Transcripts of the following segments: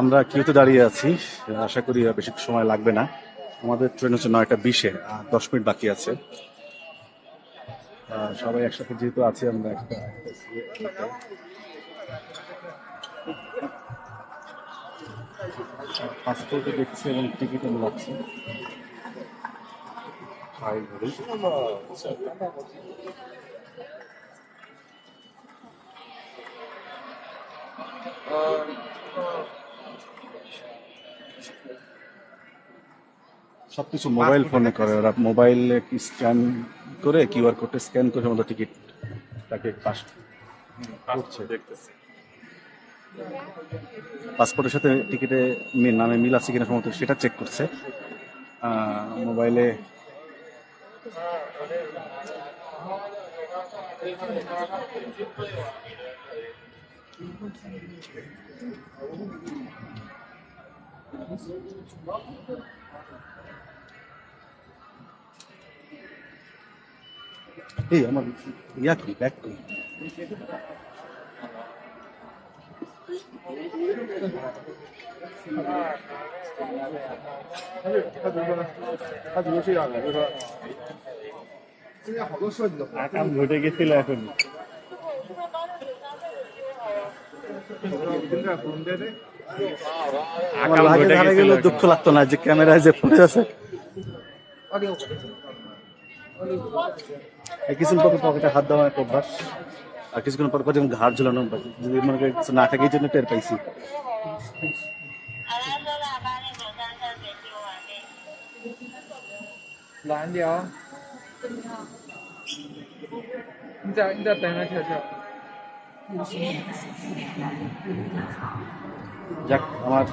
আমরা কিউতে দাঁড়িয়ে আছি, আশা করি বেশি সময় লাগবে না। আমাদের ট্রেন হচ্ছে নয়টা বিশে, আর দশ মিনিট বাকি আছে। সবাই একসাথে যেহেতু আছি, আমরা একটা দেখছি এবং টিকিট মিলাচ্ছি হাই সবকিছু মোবাইল ফোনে করে ওরা। মোবাইলে স্ক্যান করে কিউআর কোডে স্ক্যান করে আমাদের টিকিট তাকে পাস করছে। পাসপোর্টের সাথে টিকিটে নামে মিল আছে কিনা সম্ভবত সেটা চেক করছে। আহ, মোবাইলে এই আমার ইয়া কি ব্যাগ কি আকাম ঘটে গেছিল এখন আমার আকাম লাগে ঘটে হারা গেছিল গেলে এখন। দুঃখ লাগতো না যে ক্যামেরায় যে ফুটে আছে এই কিছুক্ষণ পর পকেটে হাত দেওয়া একটা অভ্যাস আর কিছুক্ষণ পর পর যেমন ঘাড় ঝুলানো অভ্যাস যদি মনে করি কিছু না থাকে এই জন্য টের পাইছি 好了，说喇叭那个三三点九完毕。蓝聊。你再你再等个瞧瞧。 যাক, আমার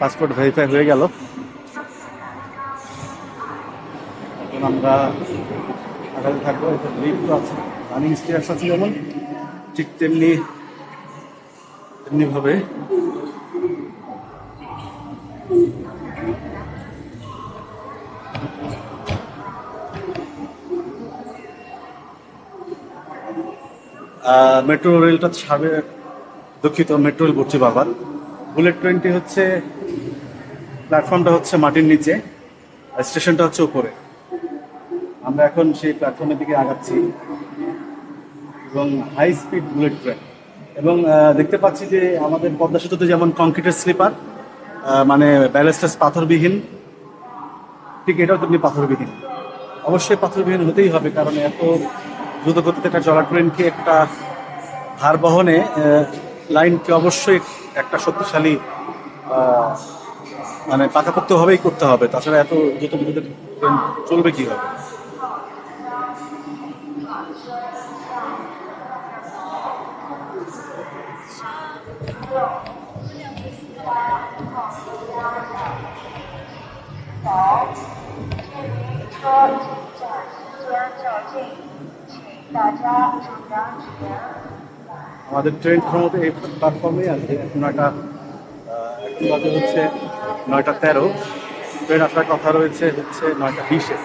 পাসপোর্ট ভেরিফাই হয়ে গেল। এখন আমরা আগামী থাকব লিফ্ট আছে রানিং স্টেয়ার্স আছে যেমন, ঠিক তেমনি তেমনি মেট্রো রেলটা ছাড়বে দুঃখিত মেট্রো রেল পড়ছে বারবার বুলেট ট্রেনটি হচ্ছে প্ল্যাটফর্মটা হচ্ছে মাটির নিচে, আর স্টেশনটা হচ্ছে উপরে। আমরা এখন সেই প্ল্যাটফর্মের দিকে আগাচ্ছি, এবং হাই স্পিড বুলেট ট্রেন এবং দেখতে পাচ্ছি যে আমাদের পদ্মা সেতুতে যেমন কংক্রিটের স্লিপার মানে ব্যালেস্টাস পাথরবিহীন, ঠিক এটাও তেমনি পাথরবিহীন। অবশ্যই পাথরবিহীন হতেই হবে, কারণ এত দ্রুত গতিতে একটা চলা ট্রেনকে একটা ভার বহনে লাইনকে অবশ্যই একটা শক্তিশালী মানে পাকাপোক্তভাবেই করতে হবে। তাছাড়া এত দ্রুত ট্রেন চলবে কি হবে? আমাদের ট্রেন সম্ভবত এই প্ল্যাটফর্মে আছে। নয়টা এখন বাজে হচ্ছে নয়টা তেরো। ট্রেন আসার কথা রয়েছে হচ্ছে নয়টা বিশে।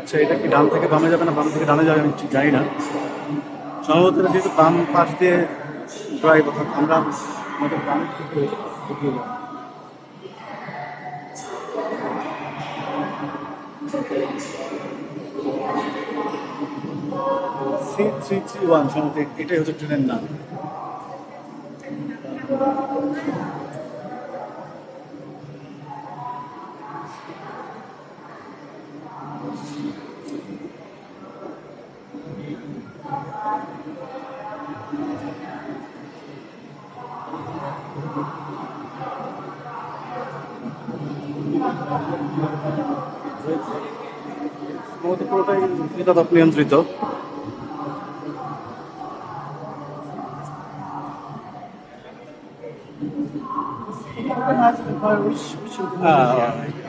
আচ্ছা এটা কি ডান থেকে বামে যাবে না? বাম থেকে ডানে যাবে, আমি জানি না। সম্ভবত যেহেতু বাম পাশ দিয়ে ড্রাইভ অর্থাৎ আমরা আমাদের যাব। সি থ্রি থ্রি ওয়ান সম্ভবত এটাই হচ্ছে ট্রেনের নাম। সম্ভবত পুরোটাই শীতাতাপ নিয়ন্ত্রিত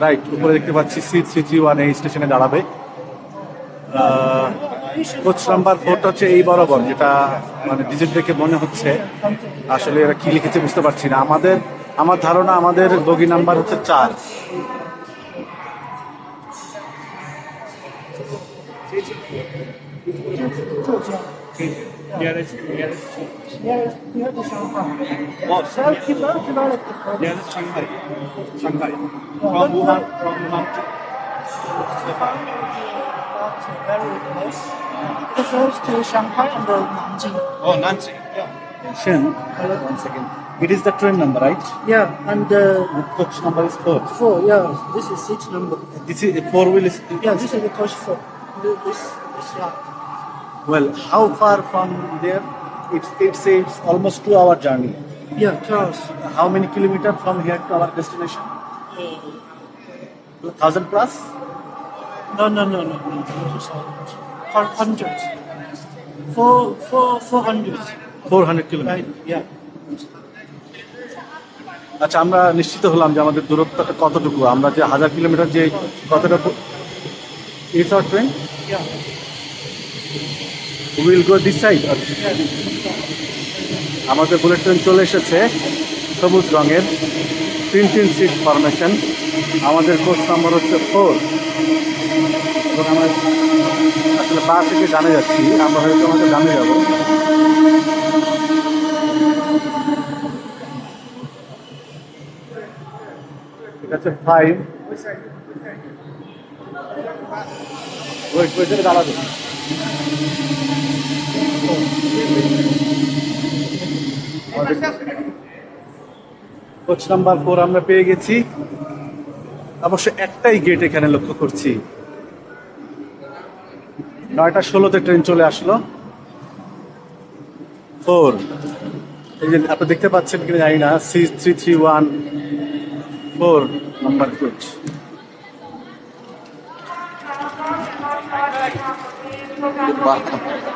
রাইট উপরে দেখতে পাচ্ছি সি থ্রি থ্রি ওয়ান এই স্টেশনে দাঁড়াবে। কোচ নাম্বার ফোরটা হচ্ছে এই বরাবর যেটা মানে ডিজিট দেখে মনে হচ্ছে। আসলে এরা কি লিখেছে বুঝতে পারছি না। আমাদের আমার ধারণা আমাদের বগি নাম্বার হচ্ছে চার। 就是浙江。nearest nearest nearest near to Shanghai. Oh, so yeah. keep on keep. Nearest Shanghai, Shanghai. From Wuhan, from Wuhan. Wuhan is not very close. It goes to Shanghai and Nanjing. Oh, Nanjing. Yeah. Shen, one second. It is the train number, right? Yeah, and uh, the coach number is four. Four, yeah. This is six number. This is four wheel. Yeah, this is the coach four. This, this, yeah. Well. How far from there? It it says almost two hour journey. Yeah, cars. How many kilometer from here to our destination? Thousand plus. No, no, no, no, no. not so much. Hun- Hundreds. Four, four, four hundreds. Four hundred kilometer. Right? Yeah. আচ্ছা আমরা নিশ্চিত হলাম যে আমাদের দূরত্বটা কতটুকু আমরা যে হাজার কিলোমিটার যে কতটা it's our train will go this side আমাদের বুলেট ট্রেন চলে এসেছে সবুজ রঙের তিন তিন সিট ফরমেশন আমাদের কোচ নাম্বার হচ্ছে ফোর এবং আমরা আসলে বা থেকে ডানে যাচ্ছি। আমরা হয়তো আমাদের ডানে যাব। এটা হচ্ছে ফাইভ ওয়েট ওয়েট দাঁড়াবে কোচ নাম্বার ফোর আমরা পেয়ে গেছি। অবশ্য একটাই গেট এখানে লক্ষ্য করছি। নয়টা ষোলোতে ট্রেন চলে আসলো। ফোর এই যে আপনি দেখতে পাচ্ছেন কিনা জানি না C three three one four number coach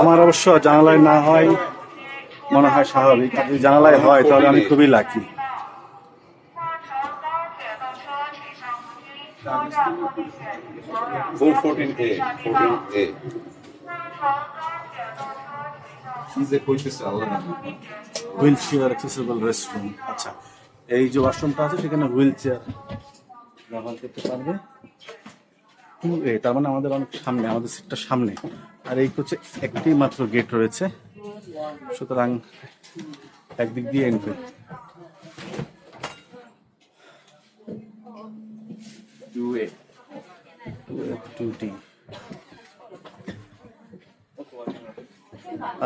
আমার অবশ্য জানালায় না হয় মনে হয় স্বাভাবিক। যদি জানালায় হয় তাহলে আমি খুবই lucky wheel chair accessible restroom আচ্ছা এই যে ওয়াশরুমটা আছে সেখানে হুইল চেয়ার ব্যবহার করতে পারবে। টু এ তার মানে আমাদের অনেক সামনে আমাদের সিটটা সামনে। আর এই হচ্ছে একটি মাত্র গেট রয়েছে। সুতরাং একদিক দিয়ে এন্ট্রি।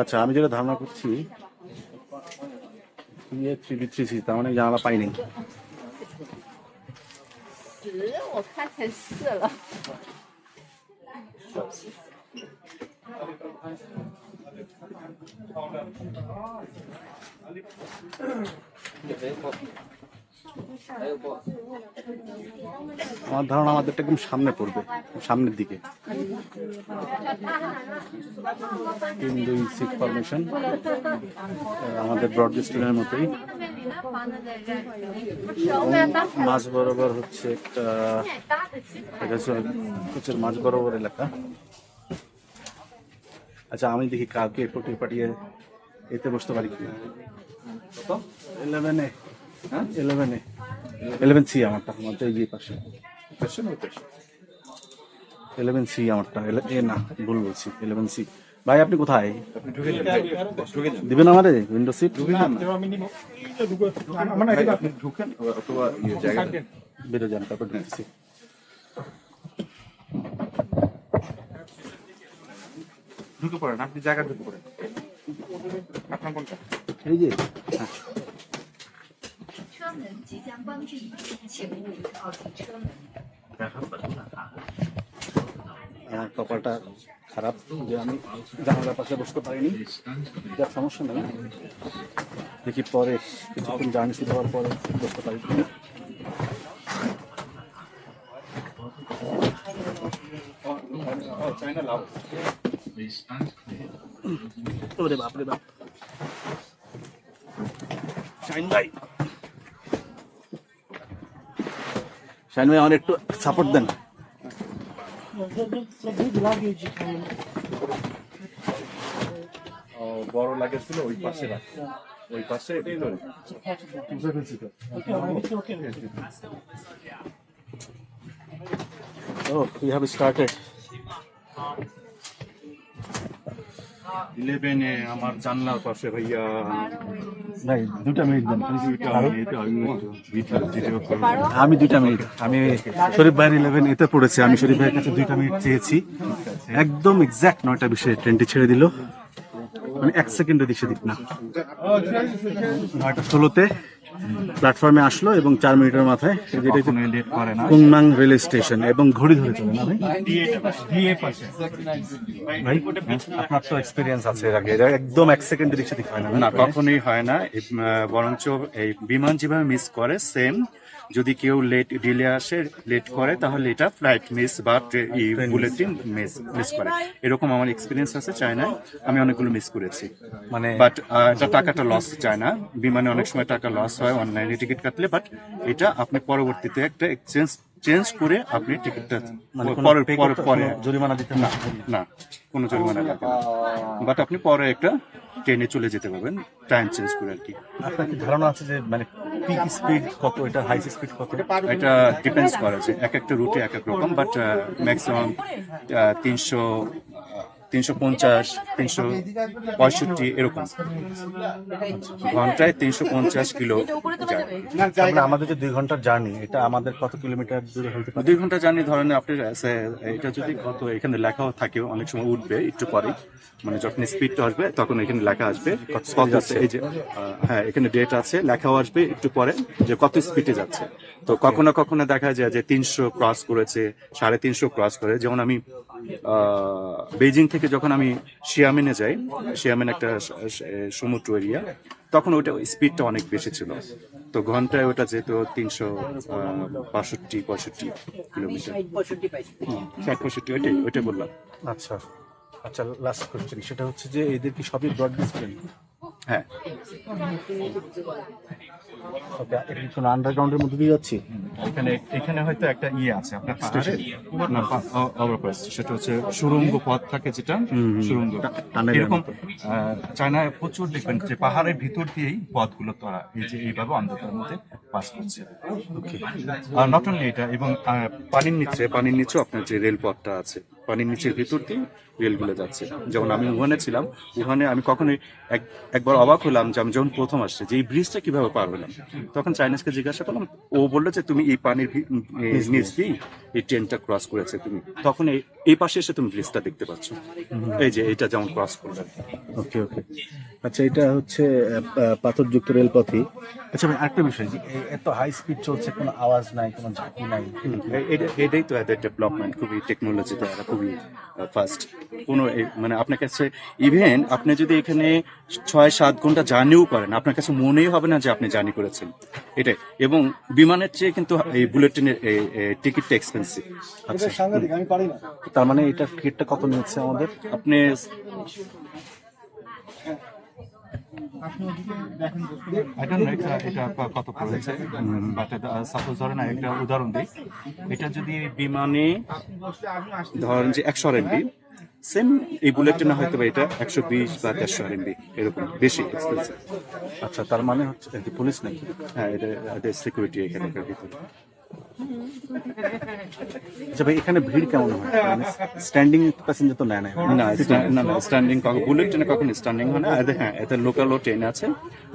আচ্ছা আমি যেটা ধারণা করছি তার মানে জানালা পাইনি। আচ্ছা আমার ধারণা আমাদেরটা একদম সামনে পড়বে, সামনের দিকে। তিন দুই সিট ফরমেশন আমাদের ব্রড স্টুডেন্টের মতোই মাঝ বরাবর হচ্ছে একটা হচ্ছে মাঝ বরাবর এলাকা। আচ্ছা আমি দেখি কাউকে পটিয়ে পাঠিয়ে এতে বসতে পারি কিনা। ইলেভেনে হ্যাঁ? ইলেভেনে ইলেভেন সি আমারটা আমাদের এই যে পাশে। ইলেভেন সি আমারটা এ না ভুল বলছি ইলেভেন সি ভাই আপনি কোথায়? দিবেন আমারে? উইন্ডো সিট ঢুকেন অথবা ইয়ে জায়গা বেরো যান তারপর ঢুকে পড়েন, আপনি জায়গা ঢুকে পড়েন। আপনার কোনটা? এই যে হ্যাঁ। আমার কপালটা খারাপ, যে আমি জানালার পাশে বসতে পারিনি। যার সমস্যা নেই। দেখি পরে কিছুক্ষণ জার্নি শুরু হওয়ার পরে বসতে পারি চাইনা লাভ। ওরে বাপ রে বাপ শাইন ভাই শাইন ভাই আমার একটু সাপোর্ট দেন বড় লাগে ছিল ওই পাশে রাখ ওই পাশে এটাই ধরে বুঝে ফেলছি তো. Oh, we have started. ইলেভেনে আমার জানলার পাশে ভাইয়া। নাই দুটা মিনিট দেন আমি দুটা মিনিট আমি শরীফ ভাইয়ের ইলেভেন এতে পড়েছি আমি শরীফ ভাইয়ের কাছে দুইটা মিনিট চেয়েছি। একদম এক্সাক্ট নয়টা বিষয়ে ট্রেনটি ছেড়ে দিল। আমি এক সেকেন্ডও দিক না। নয়টা ষোলোতে প্ল্যাটফর্মে আসলো এবং চার মিনিটের মাথায় যেটা কুংমাং রেল স্টেশন এবং ঘড়ি ধরে চলে না ভাই? আপনার তো এক্সপিরিয়েন্স আছে এর আগে। একদম এক সেকেন্ডে রিক্সা দিতে হয় না। না কখনোই হয় না। বরঞ্চ এই বিমান যেভাবে মিস করে সেম যদি কেউ লেট ডিলে আসে লেট করে তাহলে এটা ফ্লাইট মিস বা বুলেটিন মিস মিস করে। এরকম আমার এক্সপিরিয়েন্স আছে চায়নায়। আমি অনেকগুলো মিস করেছি। মানে বাট এটা টাকাটা লস চায় না বিমানে অনেক সময় টাকা লস হয় অনলাইনে টিকিট কাটলে বাট এটা আপনি পরবর্তীতে একটা এক্সচেঞ্জ চেঞ্জ করে আপনি টিকিটটা মানে পরে পরে পরে জরিমানা দিতে না না? কোনো জরিমানা লাগবে না। বাট আপনি পরে একটা ট্রেনে চলে যেতে পারবেন টাইম চেঞ্জ করে আর কি। আপনার কি ধারণা আছে যে মানে পিক স্পিড কত এটা হাই স্পিড কত? এটা ডিপেন্ডস করে আছে এক একটা রুটে এক এক রকম বাট ম্যাক্সিমাম তিনশো তিনশো পঞ্চাশ তিনশো পঁয়ষট্টি এরকম। ঘন্টায় তিনশো পঞ্চাশ কিলো আমাদের যে দুই ঘণ্টার জার্নি এটা আমাদের কত কিলোমিটার দূরে হতে পারে? দুই ঘণ্টা জার্নি ধরেন আপনি এটা যদি কত এখানে লেখাও থাকে অনেক সময় উঠবে একটু পরে মানে যখন স্পিডটা আসবে তখন এখানে লেখা আসবে কত আছে। এই যে হ্যাঁ এখানে ডেট আছে লেখাও আসবে একটু পরে যে কত স্পিডে যাচ্ছে। তো কখনো কখনো দেখা যায় যে তিনশো ক্রস করেছে সাড়ে তিনশো ক্রস করে। যেমন আমি বেজিং থেকে যখন আমি শিয়ামিনে যাই শিয়ামিন একটা সমুদ্র এরিয়া তখন ওইটা স্পিডটা অনেক বেশি ছিল। তো ঘন্টায় ওটা যেহেতু তিনশো বাষট্টি পঁয়ষট্টি কিলোমিটার। হুম, ষাট পঁয়ষট্টি ওইটাই ওইটাই বললাম। আচ্ছা। আচ্ছা লাস্ট কোশ্চেন সেটা হচ্ছে যে এদের কি সবই ব্রড ডিসপ্লে হ্যাঁ। ওকে এটা কোনো আন্ডারগ্রাউন্ডের মধ্যে দিয়ে যাচ্ছি? এখানে এখানে হয়তো একটা ইয়ে আছে আপনার স্টেশন না ওভারপাস সেটা হচ্ছে সুরঙ্গ পথ থাকে যেটা সুরঙ্গ। এরকম চায়নায় প্রচুর দেখবেন যে পাহাড়ের ভিতর দিয়েই পথগুলো তারা এই যে এইভাবে অন্ধকারের মধ্যে পাস করছে। আর নট অনলি এটা এবং পানির নিচে পানির নিচেও আপনার যে রেল পথটা আছে পানির নিচের ভিতর দিয়ে রেলগুলো যাচ্ছে। যেমন আমি উহানে ছিলাম উহানে আমি কখনোই এক একবার অবাক হলাম যে আমি যখন প্রথম আসছে যে এই ব্রিজটা কীভাবে পার হলাম? তখন চাইনিজকে জিজ্ঞাসা করলাম ও বলল যে তুমি এই পানির নিচ দিয়েই এই ট্রেনটা ক্রস করেছে তুমি। তখন এই এই পাশে এসে তুমি ব্রিজটা দেখতে পাচ্ছ। এই যে এটা যেমন ক্রস করলাম ওকে ওকে আচ্ছা এটা হচ্ছে পাথরযুক্ত রেলপথই। আচ্ছা ভাই আরেকটা বিষয় যে এত হাই স্পিড চলছে কোনো আওয়াজ নাই কোনো ঝাঁকি নাই। এটা- এটাই তো এদের ডেভেলপমেন্ট খুবই টেকনোলজিতে এরা খুবই ফার্স্ট কোনো মানে আপনার কাছে ইভেন আপনি যদি এখানে ছয় সাত ঘণ্টা জার্নিও করেন আপনার কাছে মনেই হবে না যে আপনি জার্নি করেছেন। এটাই। এবং বিমানের চেয়ে কিন্তু এই বুলেট ট্রেনের টিকিটটা এক্সপেন্সিভ আচ্ছা। তার মানে এটা টিকিটটা কত নিচ্ছে আমাদের? আপনি এটা এটা কত পড়েছে? বাট সাপোজ ধরেন একটা উদাহরণ দিই। এটা যদি বিমানে ধরেন যে একশো আরএমবি সেম এই বুলেট ট্রেনে হয়তো বা এটা একশো বিশ বা দেড়শো আরএমবি এরকম বেশি এক্সপেন্সিভ আচ্ছা তার মানে হচ্ছে পুলিশ নাকি? হ্যাঁ এটা এদের সিকিউরিটি ভিতরে। আচ্ছা ভাই এখানে ভিড় কেমন হয়? মানে স্ট্যান্ডিং প্যাসেঞ্জার তো নেয় না না না স্ট্যান্ডিং বুলেট ট্রেনে কখনো স্ট্যান্ডিং হয় না। এদের হ্যাঁ এদের লোকালও ট্রেন আছে।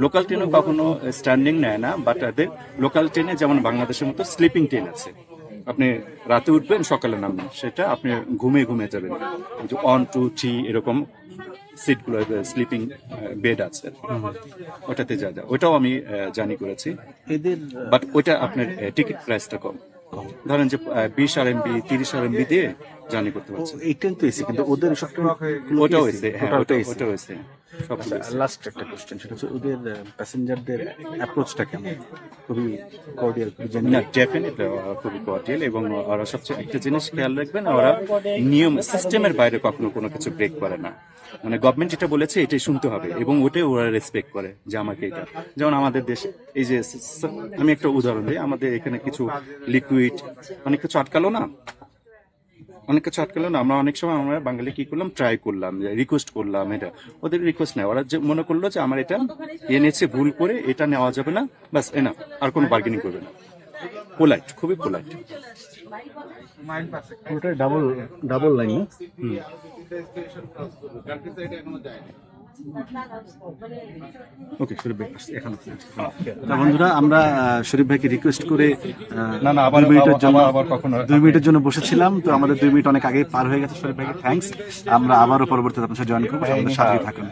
লোকাল ট্রেনে কখনো স্ট্যান্ডিং নেয় না বাট এদের লোকাল ট্রেনে যেমন বাংলাদেশের মতো স্লিপিং ট্রেন আছে। আপনি রাতে উঠবেন সকালে নামবেন সেটা আপনি ঘুমিয়ে ঘুমিয়ে যাবেন। ওয়ান টু থ্রি এরকম সিটগুলো স্লিপিং বেড আছে। ওটাতে যা যা। ওটাও আমি জানি করেছি। এদের বাট ওইটা আপনার টিকিট প্রাইসটা কম। ধরেন যে বিশ আর এমবি তিরিশ আর এমবি দিয়ে জানি করতে পারছে। এটাই তো এসে কিন্তু ওদের সব ওটাও হয়েছে হ্যাঁ ওটা ওটাও সব লাস্ট একটা কোশ্চেন সেটা হচ্ছে ওদের প্যাসেঞ্জারদের অ্যাপ্রোচটা কেমন? খুবই কর্ডিয়াল খুবই না ডেফিনেটলি খুবই কর্ডিয়াল এবং ওরা সবচেয়ে একটা জিনিস খেয়াল রাখবেন ওরা নিয়ম সিস্টেমের বাইরে কখনো কোনো কিছু ব্রেক করে না। মানে গভর্নমেন্ট যেটা বলেছে এটাই শুনতে হবে এবং ওটাই ওরা রেসপেক্ট করে যে আমাকে এটা। যেমন আমাদের দেশে এই যে আমি একটা উদাহরণ দিই আমাদের এখানে কিছু লিকুইড অনেক কিছু আটকালো না? অনেক কিছু আটকালো না। আমরা অনেক সময় আমরা বাঙালি কি করলাম? ট্রাই করলাম রিকোয়েস্ট করলাম এটা। ওদের রিকোয়েস্ট নেয় ওরা যে মনে করল যে আমার এটা এনেছে ভুল করে এটা নেওয়া যাবে না। বাস এনা। আর কোনো বার্গেনিং করবে না। পোলাইট খুবই পোলাইট ওটা ডাবল ডাবল লাইন না? ওকে শরীফ ভাই এখানে তা বন্ধুরা আমরা শরীফ ভাইকে রিকোয়েস্ট করে না, না, আবার- মিনিটের জন্য আবার- কখনো- দুই মিনিটের জন্য বসেছিলাম তো আমাদের দুই মিনিট অনেক আগেই পার হয়ে গেছে শরীফ ভাইকে থ্যাঙ্কস আমরা আবারও পরবর্তীতে আপনার সাথে জয়েন করব আমাদের সাথেই থাকুন।